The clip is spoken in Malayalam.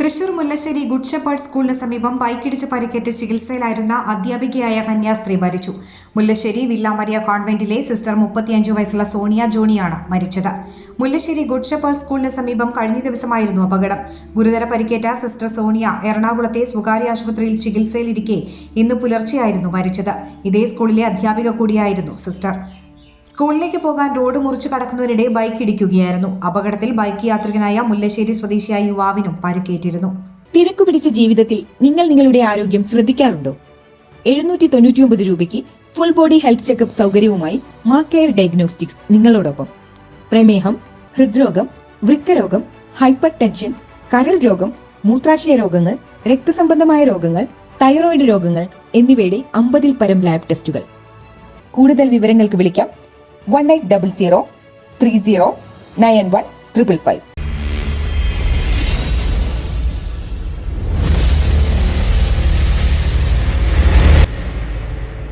തൃശൂർ മുല്ലശ്ശേരി ഗുഡ് ഷെപ്പേർഡ് സ്കൂളിന് സമീപം ബൈക്കിടിച്ച് പരിക്കേറ്റ് ചികിത്സയിലായിരുന്ന അധ്യാപികയായ കന്യാസ്ത്രീ മരിച്ചു. മുല്ലശ്ശേരി വില്ലാമരിയ കോൺവെന്റിലെ സിസ്റ്റർ മുപ്പത്തിയഞ്ച് വയസ്സുള്ള സോണിയ ജോണിയാണ് മരിച്ചത്. മുല്ലശ്ശേരി ഗുഡ് ഷെപ്പേർഡ് സ്കൂളിന് സമീപം കഴിഞ്ഞ ദിവസമായിരുന്നു അപകടം. ഗുരുതര പരിക്കേറ്റ സിസ്റ്റർ സോണിയ എറണാകുളത്തെ സ്വകാര്യ ആശുപത്രിയിൽ ചികിത്സയിലിരിക്കെ ഇന്ന് പുലർച്ചെയായിരുന്നു മരിച്ചത്. ഇതേ സ്കൂളിലെ അധ്യാപിക കൂടിയായിരുന്നു സിസ്റ്റർ. സ്കൂളിലേക്ക് പോകാൻ റോഡ് മുറിച്ച് കടക്കുന്നതിനിടെ ബൈക്ക് ഇടിക്കുകയായിരുന്നു. അപകടത്തിൽ ബൈക്ക് യാത്രികനായ മുല്ലശ്ശേരി സ്വദേശിയായ യുവാവിനും പരിക്കേറ്റിരുന്നു. തിരക്കു പിടിച്ച ജീവിതത്തിൽ നിങ്ങൾ നിങ്ങളുടെ ആരോഗ്യം ശ്രദ്ധിക്കാറുണ്ടോ? എഴുന്നൂറ്റി തൊണ്ണൂറ്റിയൊമ്പത് രൂപയ്ക്ക് ഫുൾ ബോഡി ഹെൽത്ത് ചെക്കപ്പ് സൗകര്യവുമായി മാ കെയർ ഡയഗ്നോസ്റ്റിക്സ് നിങ്ങളോടൊപ്പം. പ്രമേഹം ഹൃദ്രോഗം വൃക്കരോഗം ഹൈപ്പർ ടെൻഷൻ കരൾ രോഗം മൂത്രാശയ രോഗങ്ങൾ രക്തസംബന്ധമായ രോഗങ്ങൾ തൈറോയിഡ് രോഗങ്ങൾ എന്നിവയുടെ അമ്പതിൽ പരം ലാബ് ടെസ്റ്റുകൾ കൂടുതൽ വിവരങ്ങൾക്ക് വിളിക്കാം one eight double zero three zero nine one triple five.